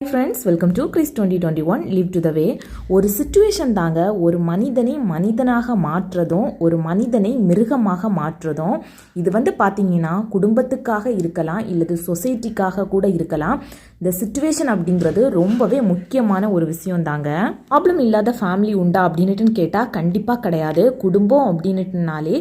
Friends welcome to Chris twenty twenty one live to the way ஒரு situation தாங்க ஒரு மனிதனை மனிதனாக மாற்றுறதும் ஒரு மனிதனை மிருகமாக மாற்றுறதும் இது வந்து பார்த்தீங்கன்னா குடும்பத்துக்காக இருக்கலாம் இல்லது சொசைட்டிக்காக கூட இருக்கலாம். இந்த சுச்சுவேஷன் அப்படிங்கிறது ரொம்பவே முக்கியமான ஒரு விஷயம் தாங்க. ப்ராப்ளம் இல்லாத ஃபேமிலி உண்டா அப்படின்னுட்டு கேட்டால் கண்டிப்பாக கிடையாது. குடும்பம் அப்படின்னுட்டுனாலே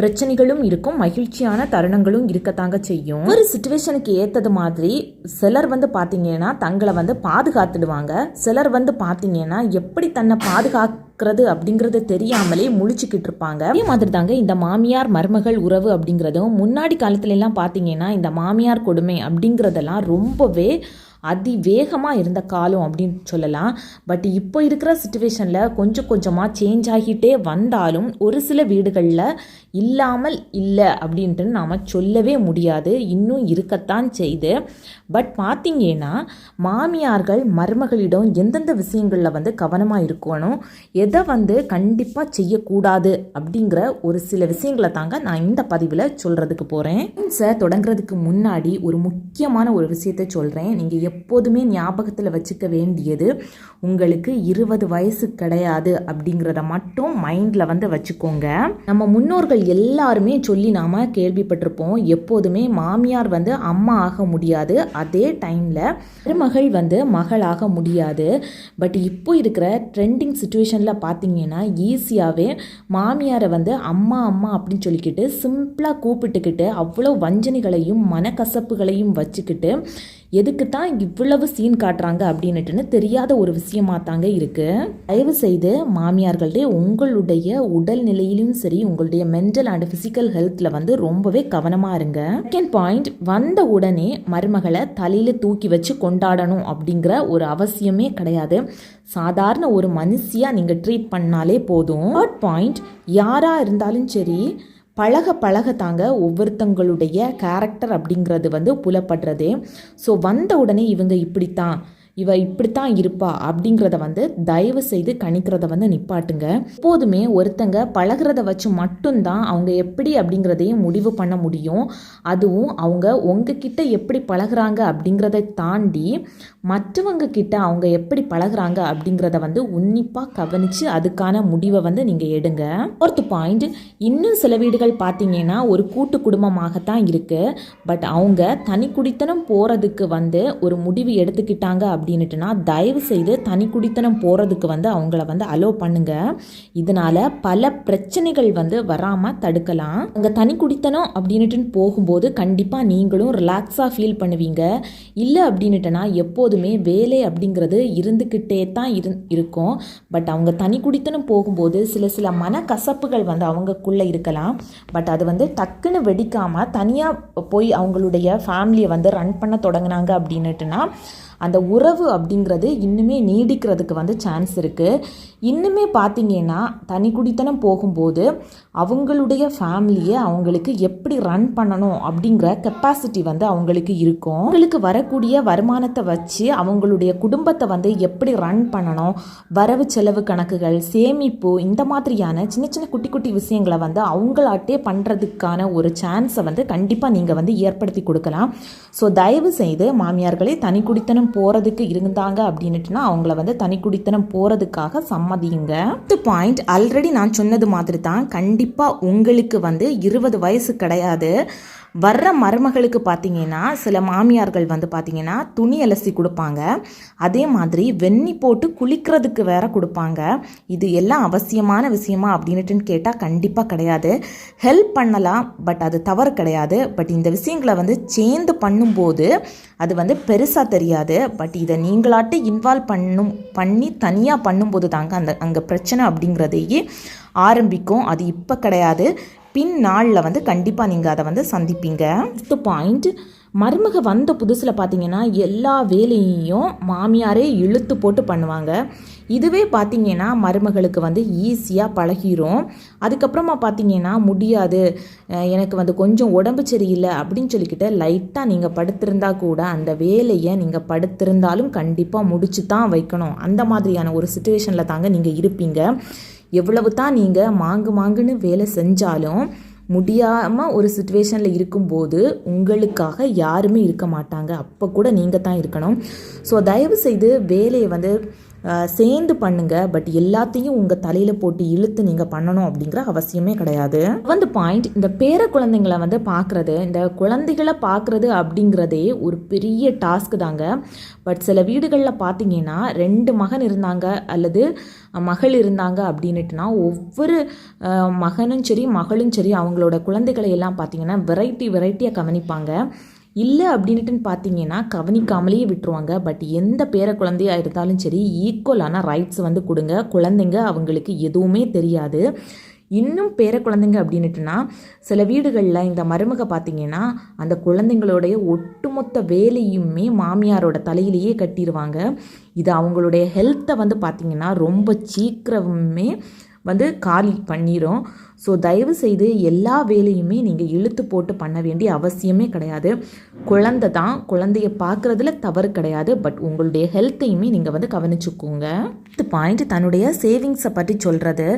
பிரச்சனைகளும் இருக்கும் மகிழ்ச்சியான தருணங்களும் இருக்கத்தாங்க செய்யும். ஒரு சுச்சுவேஷனுக்கு ஏற்றது மாதிரி சிலர் வந்து பார்த்தீங்கன்னா தங்களை வந்து பாதுகாத்துடுவாங்க. சிலர் வந்து பார்த்தீங்கன்னா எப்படி தன்னை பாதுகாக்கிறது அப்படிங்கிறது தெரியாமலே முழிச்சுக்கிட்டு இருப்பாங்க. அதே மாதிரி தாங்க இந்த மாமியார் மருமகள் உறவு அப்படிங்கிறதும் முன்னாடி காலத்துலலாம் பார்த்தீங்கன்னா இந்த மாமியார் கொடுமை அப்படிங்கிறதெல்லாம் ரொம்பவே அதிவேகமாக இருந்த காலம் அப்படின்னு சொல்லலாம். பட் இப்போ இருக்கிற சுச்சுவேஷனில் கொஞ்சம் கொஞ்சமாக சேஞ்ச் ஆகிட்டே வந்தாலும் ஒரு சில வீடுகளில் இல்லாமல் இல்லை அப்படின்ட்டு நாம் சொல்லவே முடியாது. இன்னும் இருக்கத்தான் செய்து. பட் பார்த்திங்கன்னா மாமியார்கள் மருமகளிடம் எந்தெந்த விஷயங்களில் வந்து கவனமாக இருக்கணும் எதை வந்து கண்டிப்பாக செய்யக்கூடாது அப்படிங்கிற ஒரு சில விஷயங்களை தாங்க நான் இந்த பதிவில் சொல்கிறதுக்கு போகிறேன் சார் தொடங்குறதுக்கு முன்னாடி ஒரு முக்கியமான ஒரு விஷயத்தை சொல்கிறேன் நீங்கள் எப்போதுமே ஞாபகத்தில் வச்சுக்க வேண்டியது உங்களுக்கு இருபது வயசு கிடையாது அப்படிங்கிறத மட்டும் மைண்டில் வந்து வச்சுக்கோங்க. நம்ம முன்னோர்கள் எல்லாருமே சொல்லி நாம் கேள்விப்பட்டிருப்போம். எப்போதுமே மாமியார் வந்து அம்மா ஆக முடியாது. அதே டைமில் மருமகள் வந்து மகளாக முடியாது. பட் இப்போ இருக்கிற ட்ரெண்டிங் சுச்சுவேஷனில் பார்த்தீங்கன்னா ஈஸியாகவே மாமியாரை வந்து அம்மா அம்மா அப்படின்னு சொல்லிக்கிட்டு சிம்பிளாக கூப்பிட்டுக்கிட்டு அவ்வளோ வஞ்சனைகளையும் மனக்கசப்புகளையும் வச்சுக்கிட்டு எதுக்கு தான் இவ்வளவு சீன் காட்டுறாங்க அப்படின்னுட்டுன்னு தெரியாத ஒரு விஷயமா தாங்க இருக்கு. தயவு செய்து மாமியார்கள்டே உங்களுடைய உடல் நிலையிலும் சரி உங்களுடைய மென்டல் அண்ட் ஃபிசிக்கல் ஹெல்த்தில் வந்து ரொம்பவே கவனமாக இருங்க. செகண்ட் பாயிண்ட் வந்த உடனே மருமகளை தலையில் தூக்கி வச்சு கொண்டாடணும் அப்படிங்கிற ஒரு அவசியமே கிடையாது. சாதாரண ஒரு மனுஷியாக நீங்கள் ட்ரீட் பண்ணாலே போதும். தேர்ட் பாயிண்ட் யாராக இருந்தாலும் சரி பழக பழக தாங்க ஒவ்வொருத்தங்களுடைய கேரக்டர் அப்படிங்கிறது வந்து புலப்படுறது. ஸோ வந்த உடனே இவங்க இப்படித்தான். இவ இப்படித்தான் இருப்பா அப்படிங்கிறத வந்து தயவு செய்து கணிக்கிறத வந்து நிப்பாட்டுங்க. எப்போதுமே ஒருத்தங்க பழகிறத வச்சு மட்டும்தான் அவங்க எப்படி அப்படிங்கிறதையும் முடிவு பண்ண முடியும். அதுவும் அவங்க உங்ககிட்ட எப்படி பழகுறாங்க அப்படிங்கிறத தாண்டி மற்றவங்க கிட்ட அவங்க எப்படி பழகுறாங்க அப்படிங்கிறத வந்து உன்னிப்பாக கவனித்து அதுக்கான முடிவை வந்து நீங்கள் எடுங்க. ஃபோர்த்து பாயிண்ட் இன்னும் சில வீடுகள் பார்த்தீங்கன்னா ஒரு கூட்டு குடும்பமாகத்தான் இருக்குது பட் அவங்க தனி குடித்தனம் போகிறதுக்கு வந்து ஒரு முடிவு எடுத்துக்கிட்டாங்க அப்படின்னுட்டுனா தயவு செய்து தனி குடித்தனம் போகிறதுக்கு வந்து அவங்கள வந்து அலோவ் பண்ணுங்க. இதனால பல பிரச்சனைகள் வந்து வராமல் தடுக்கலாம். அங்கே தனி குடித்தனம் அப்படின்னுட்டு போகும்போது கண்டிப்பாக நீங்களும் ரிலாக்ஸாக ஃபீல் பண்ணுவீங்க. இல்லை அப்படின்ட்டுனா எப்போதுமே வேலை அப்படிங்கிறது இருந்துக்கிட்டே தான் இரு இருக்கும். பட் அவங்க தனி குடித்தனம் போகும்போது சில சில மனக்கசப்புகள் வந்து அவங்கக்குள்ளே இருக்கலாம். பட் அது வந்து டக்குன்னு வெடிக்காமல் தனியாக போய் அவங்களுடைய ஃபேமிலியை வந்து ரன் பண்ண தொடங்கினாங்க அப்படின்னுட்டுனா அந்த உறவு அப்படிங்கிறது இன்னுமே நீடிக்கிறதுக்கு வந்து சான்ஸ் இருக்குது இன்னுமே பார்த்தீங்கன்னா தனி குடித்தனம் போகும்போது அவங்களுடைய ஃபேமிலியை அவங்களுக்கு எப்படி ரன் பண்ணணும் அப்படிங்கிற கெப்பாசிட்டி வந்து அவங்களுக்கு இருக்கும். அவங்களுக்கு வரக்கூடிய வருமானத்தை வச்சு அவங்களுடைய குடும்பத்தை வந்து எப்படி ரன் பண்ணணும் வரவு செலவு கணக்குகள் சேமிப்பு இந்த மாதிரியான சின்ன சின்ன குட்டி குட்டி விஷயங்களை வந்து அவங்களாட்டே பண்ணுறதுக்கான ஒரு சான்ஸை வந்து கண்டிப்பாக நீங்கள் வந்து ஏற்படுத்தி கொடுக்கலாம். ஸோ தயவு செய்து மாமியார்களே தனி குடித்தனம் போகிறதுக்கு இருந்தாங்க அப்படின்னுட்டுனா அவங்கள வந்து தனி குடித்தனம் போகிறதுக்காக சம்மதிங்க பாயிண்ட் ஆல்ரெடி நான் சொன்னது மாதிரி தான் கண்டிப்பாக உங்களுக்கு வந்து இருபது வயசு கிடையாது. வர்ற மருமகளுக்கு பார்த்தீங்கன்னா சில மாமியார்கள் வந்து பார்த்தீங்கன்னா துணி அலசி கொடுப்பாங்க. அதே மாதிரி வெந்நி போட்டு குளிக்கிறதுக்கு வேற கொடுப்பாங்க. இது எல்லாம் அவசியமான விஷயமா அப்படின்னுட்டுன்னு கேட்டால் கண்டிப்பாக கிடையாது. ஹெல்ப் பண்ணலாம் பட் அது தவறு கிடையாது. பட் இந்த விஷயங்களை வந்து சேர்ந்து பண்ணும்போது அது வந்து பெருசாக தெரியாது. பட் இதை நீங்களாட்டு இன்வால்வ் பண்ணும் பண்ணி தனியாக பண்ணும்போது தாங்க அந்த அங்கே பிரச்சனை அப்படிங்கிறதையே ஆரம்பிக்கும். அது இப்போ கிடையாது. பின் நாளில் வந்து கண்டிப்பாக நீங்கள் அதை வந்து சந்திப்பீங்க. ஃபிஃப்த்து பாயிண்ட் மருமக வந்த புதுசில் பார்த்தீங்கன்னா எல்லா வேலையையும் மாமியாரே இழுத்து போட்டு பண்ணுவாங்க. இதுவே பார்த்தீங்கன்னா மருமகளுக்கு வந்து ஈஸியாக பழகிரும். அதுக்கப்புறமா பார்த்தீங்கன்னா முடியாது. எனக்கு வந்து கொஞ்சம் உடம்பு சரியில்லை அப்படின்னு சொல்லிக்கிட்டு லைட்டாக நீங்கள் படுத்திருந்தா கூட அந்த வேலையை நீங்கள் படுத்திருந்தாலும் கண்டிப்பாக முடிச்சு தான் வைக்கணும். அந்த மாதிரியான ஒரு சுச்சுவேஷனில் தாங்க நீங்கள் இருப்பீங்க. எவ்வளவு தான் நீங்கள் மாங்கு மாங்குன்னு வேலை செஞ்சாலும் முடியாமல் ஒரு சுச்சுவேஷனில் இருக்கும்போது உங்களுக்காக யாருமே இருக்க மாட்டாங்க. அப்போ கூட நீங்கள் தான் இருக்கணும். ஸோ தயவு செய்து வேலையை வந்து சேர்ந்து பண்ணுங்க பட் எல்லாத்தையும் உங்கள் தலையில் போட்டு இழுத்து நீங்கள் பண்ணணும் அப்படிங்கிற அவசியமே கிடையாது. வந்து பாயிண்ட் இந்த பேர குழந்தைங்களை வந்து பார்க்குறது இந்த குழந்தைகளை பார்க்குறது அப்படிங்கிறதே ஒரு பெரிய டாஸ்க் தாங்க. பட் சில வீடுகளில் பார்த்தீங்கன்னா ரெண்டு மகன் இருந்தாங்க அல்லது மகள் இருந்தாங்க அப்படின்னுட்டுனா ஒவ்வொரு மகனும் சரி மகளும் சரி அவங்களோட குழந்தைகளை எல்லாம் பார்த்தீங்கன்னா வெரைட்டி வெரைட்டியாக கவனிப்பாங்க. இல்லை அப்படின்னுட்டுன்னு பார்த்தீங்கன்னா கவனிக்காமலேயே விட்டுருவாங்க. பட் எந்த பேர குழந்தையாக இருந்தாலும் சரி ஈக்குவலான ரைட்ஸ் வந்து கொடுங்க. குழந்தைங்க அவங்களுக்கு எதுவுமே தெரியாது. இன்னும் பேர குழந்தைங்க அப்படின்னுட்டுனா சில வீடுகளில் இந்த மருமக பார்த்தீங்கன்னா அந்த குழந்தைங்களுடைய ஒட்டுமொத்த வேலையுமே மாமியாரோட தலையிலேயே கட்டிடுவாங்க இது அவங்களுடைய ஹெல்த்தை வந்து பார்த்தீங்கன்னா ரொம்ப சீக்கிரமே வந்து காலி பண்ணிடும் ஸோ தயவு செய்து எல்லா வேலையுமே நீங்கள் இழுத்து போட்டு பண்ண வேண்டிய அவசியமே கிடையாது. குழந்தை தான். குழந்தைய பார்க்குறதுல தவறு கிடையாது. பட் உங்களுடைய ஹெல்த்தையுமே நீங்கள் வந்து கவனிச்சுக்கோங்க. இது பாயிண்ட் தன்னுடைய சேவிங்ஸை பற்றி சொல்கிறது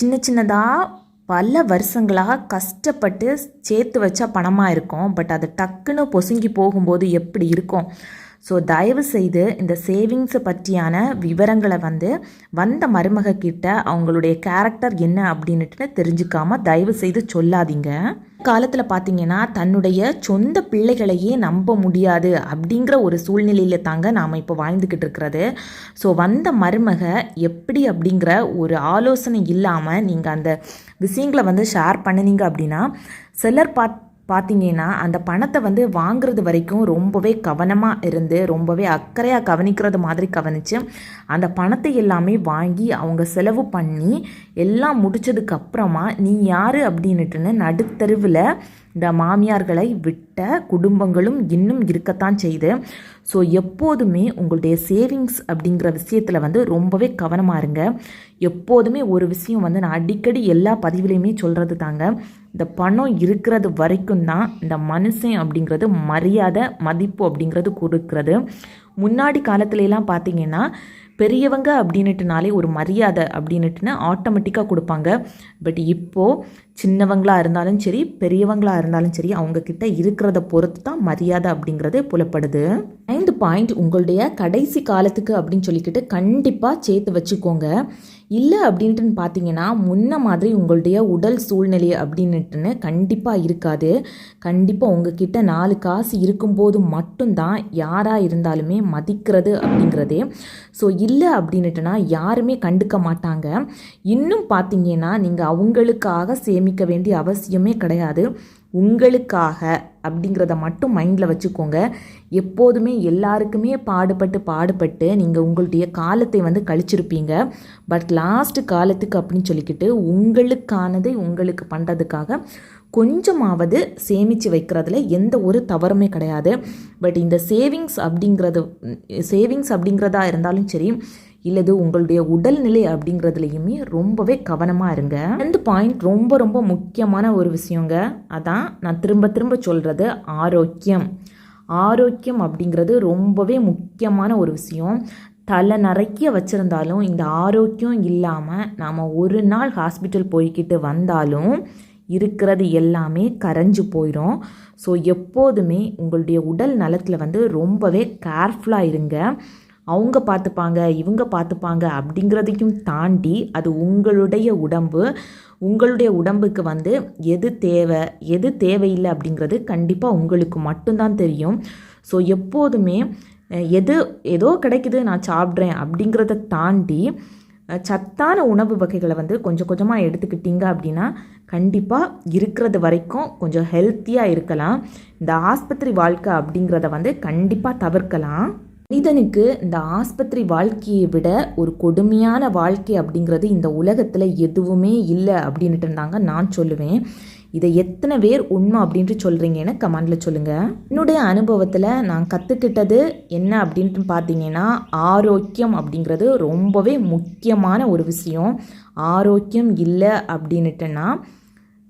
சின்ன சின்னதாக பல வருஷங்களாக கஷ்டப்பட்டு சேர்த்து வச்சா பணமாக இருக்கும். பட் அது டக்குன்னு பொசுங்கி போகும்போது எப்படி இருக்கும்? ஸோ தயவு செய்து இந்த சேவிங்ஸை பற்றியான விவரங்களை வந்து வந்த மருமக கிட்ட அவங்களுடைய கேரக்டர் என்ன அப்படின்னுட்டு தெரிஞ்சுக்காம தயவு செய்து சொல்லாதீங்க. காலத்தில் பார்த்தீங்கன்னா தன்னுடைய சொந்த பிள்ளைகளையே நம்ப முடியாது அப்படிங்கிற ஒரு சூழ்நிலையில் தாங்க நாம் இப்போ வாழ்ந்துக்கிட்டு இருக்கிறது. ஸோ வந்த மருமக எப்படி அப்படிங்கிற ஒரு ஆலோசனை இல்லாமல் நீங்கள் அந்த விஷயங்களை வந்து ஷேர் பண்ணுனீங்க அப்படின்னா சிலர் பாத் பார்த்தீங்கன்னா அந்த பணத்தை வந்து வாங்குறது வரைக்கும் ரொம்பவே கவனமாக இருந்து ரொம்பவே அக்கறையாக கவனிக்கிறது மாதிரி கவனித்து அந்த பணத்தை எல்லாமே வாங்கி அவங்க செலவு பண்ணி எல்லாம் முடித்ததுக்கப்புறமா நீ யார்? அப்படின்னுட்டுன்னு நடுத்தருவில் இந்த மாமியார்களை விட்ட குடும்பங்களும் இன்னும் இருக்கத்தான் செய்யுது ஸோ எப்போதுமே உங்களுடைய சேவிங்ஸ் அப்படிங்கிற விஷயத்தில் வந்து ரொம்பவே கவனமாக இருங்க. எப்போதுமே ஒரு விஷயம் வந்து நான் அடிக்கடி எல்லா பதிவுலையுமே சொல்கிறது தாங்க. இந்த பணம் இருக்கிறது வரைக்கும் தான் இந்த மனுஷன் அப்படிங்கிறது மரியாதை மதிப்பு அப்படிங்கிறது கொடுக்கறது. முன்னாடி காலத்துலலாம் பார்த்தீங்கன்னா பெரியவங்க அப்படின்னுட்டுனாலே ஒரு மரியாதை அப்படின்னுட்டுன்னு ஆட்டோமேட்டிக்காக கொடுப்பாங்க. பட் இப்போது சின்னவங்களாக இருந்தாலும் சரி பெரியவங்களாக இருந்தாலும் சரி அவங்கக்கிட்ட இருக்கிறத பொறுத்து தான் மரியாதை அப்படிங்கிறது புலப்படுது. ஐந்து பாயிண்ட் உங்களுடைய கடைசி காலத்துக்கு அப்படின்னு சொல்லிக்கிட்டு கண்டிப்பாக சேர்த்து வச்சுக்கோங்க. இல்லை அப்படின்ட்டுன்னு பார்த்தீங்கன்னா முன்ன மாதிரி உங்களுடைய உடல் சூழ்நிலை அப்படின்னுட்டுன்னு கண்டிப்பாக இருக்காது. கண்டிப்பாக உங்ககிட்ட நாலு காசு இருக்கும்போது மட்டும்தான் யாராக இருந்தாலுமே மதிக்கிறது அப்படிங்கிறதே. ஸோ இல்லை அப்படின்ட்டுனா யாருமே கண்டுக்க மாட்டாங்க. இன்னும் பார்த்தீங்கன்னா நீங்கள் அவங்களுக்காக சேமிக்க வேண்டிய அவசியமே கிடையாது. உங்களுக்காக அப்படிங்கிறத மட்டும் மைண்டில் வச்சுக்கோங்க. எப்போதுமே எல்லாருக்குமே பாடுபட்டு பாடுபட்டு நீங்கள் உங்களுடைய காலத்தை வந்து கழிச்சிருப்பீங்க. பட் லாஸ்ட் காலத்துக்கு அப்படின்னு சொல்லிக்கிட்டு உங்களுக்கானதை உங்களுக்கு பண்ணுறதுக்காக கொஞ்சமாவது சேமித்து வைக்கிறதுல எந்த ஒரு தவறுமே கிடையாது. பட் இந்த சேவிங்ஸ் அப்படிங்கிறது சேவிங்ஸ் அப்படிங்கிறதா இருந்தாலும் சரி இல்லது உங்களுடைய உடல்நிலை அப்படிங்கிறதுலையுமே ரொம்பவே கவனமாக இருங்க. ரெண்டு பாயிண்ட் ரொம்ப ரொம்ப முக்கியமான ஒரு விஷயங்க. அதான் நான் திரும்ப திரும்ப சொல்கிறது ஆரோக்கியம். ஆரோக்கியம் அப்படிங்கிறது ரொம்பவே முக்கியமான ஒரு விஷயம். தலை நிறைய வச்சுருந்தாலும் இந்த ஆரோக்கியம் இல்லாமல் நாம் ஒரு நாள் ஹாஸ்பிட்டல் போய்கிட்டு வந்தாலும் இருக்கிறது எல்லாமே கரைஞ்சு போயிடும் ஸோ எப்போதுமே உங்களுடைய உடல் நலத்தில் வந்து ரொம்பவே கேர்ஃபுல்லாக இருங்க. அவங்க பார்த்துப்பாங்க இவங்க பார்த்துப்பாங்க அப்படிங்கிறதையும் தாண்டி அது உங்களுடைய உடம்பு உங்களுடைய உடம்புக்கு வந்து எது தேவை எது தேவையில்லை அப்படிங்கிறது கண்டிப்பாக உங்களுக்கு மட்டும்தான் தெரியும். ஸோ எப்போதுமே எது ஏதோ கிடைக்குது நான் சாப்பிட்றேன் அப்படிங்கிறத தாண்டி சத்தான உணவு வகைகளை வந்து கொஞ்சம் கொஞ்சமாக எடுத்துக்கிட்டீங்க அப்படின்னா கண்டிப்பாக இருக்கிறது வரைக்கும் கொஞ்சம் ஹெல்த்தியாக இருக்கலாம். இந்த ஆஸ்பத்திரி வாழ்க்கை அப்படிங்கிறத வந்து கண்டிப்பாக தவிர்க்கலாம். மனிதனுக்கு இந்த ஆஸ்பத்திரி வாழ்க்கையை விட ஒரு கொடுமையான வாழ்க்கை அப்படிங்கிறது இந்த உலகத்தில் எதுவுமே இல்லை அப்படின்ட்டு இருந்தாங்க. நான் சொல்லுவேன். இதை எத்தனை பேர் உண்மை அப்படின்ட்டு சொல்கிறீங்கன்னு கமெண்டில் சொல்லுங்கள் என்னுடைய அனுபவத்தில் நான் கற்றுக்கிட்டது என்ன அப்படின்ட்டு பார்த்தீங்கன்னா ஆரோக்கியம் அப்படிங்கிறது ரொம்பவே முக்கியமான ஒரு விஷயம். ஆரோக்கியம் இல்லை அப்படின்னுட்டுன்னா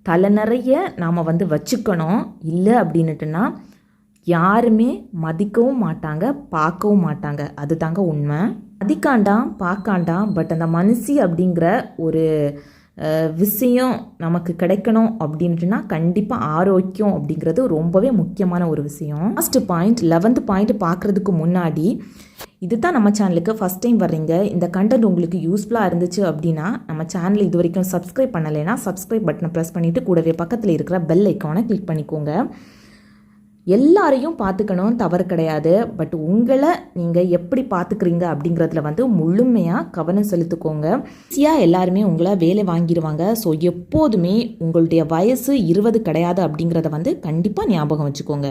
தலை நிறைய நாம் வந்து வச்சுக்கணும். இல்லை அப்படின்னுட்டுன்னா யாருமே மதிக்கவும் மாட்டாங்க பார்க்கவும் மாட்டாங்க. அதுதாங்க உண்மை. மதிக்காண்டாம் பார்க்காண்டாம் பட் அந்த மனசு அப்படிங்கிற ஒரு விஷயம் நமக்கு கிடைக்கணும் அப்படின்ட்டுனா கண்டிப்பாக ஆரோக்கியம் அப்படிங்கிறது ரொம்பவே முக்கியமான ஒரு விஷயம். ஃபஸ்ட்டு பாயிண்ட் லெவன்த் பாயிண்ட் பார்க்குறதுக்கு முன்னாடி இது தான் நம்ம சேனலுக்கு ஃபஸ்ட் டைம் வர்றீங்க. இந்த கண்டென்ட் உங்களுக்கு யூஸ்ஃபுல்லாக இருந்துச்சு அப்படின்னா நம்ம சேனலை இது வரைக்கும் சப்ஸ்கிரைப் பண்ணலைன்னா சப்ஸ்கிரைப் பட்டனை ப்ரெஸ் பண்ணிவிட்டு கூடவே பக்கத்தில் இருக்கிற பெல் ஐக்கானை கிளிக் பண்ணிக்கோங்க. எல்லாரையும் பார்த்துக்கணும் தவறு கிடையாது. பட் உங்களை நீங்கள் எப்படி பார்த்துக்கிறீங்க அப்படிங்கிறதுல வந்து முழுமையாக கவனம் செலுத்துக்கோங்க. ஈஸியாக எல்லாருமே உங்களை வேலை வாங்கிடுவாங்க ஸோ எப்போதுமே உங்களுடைய வயசு இருபது கிடையாது அப்படிங்கிறத வந்து கண்டிப்பாக ஞாபகம் வச்சுக்கோங்க.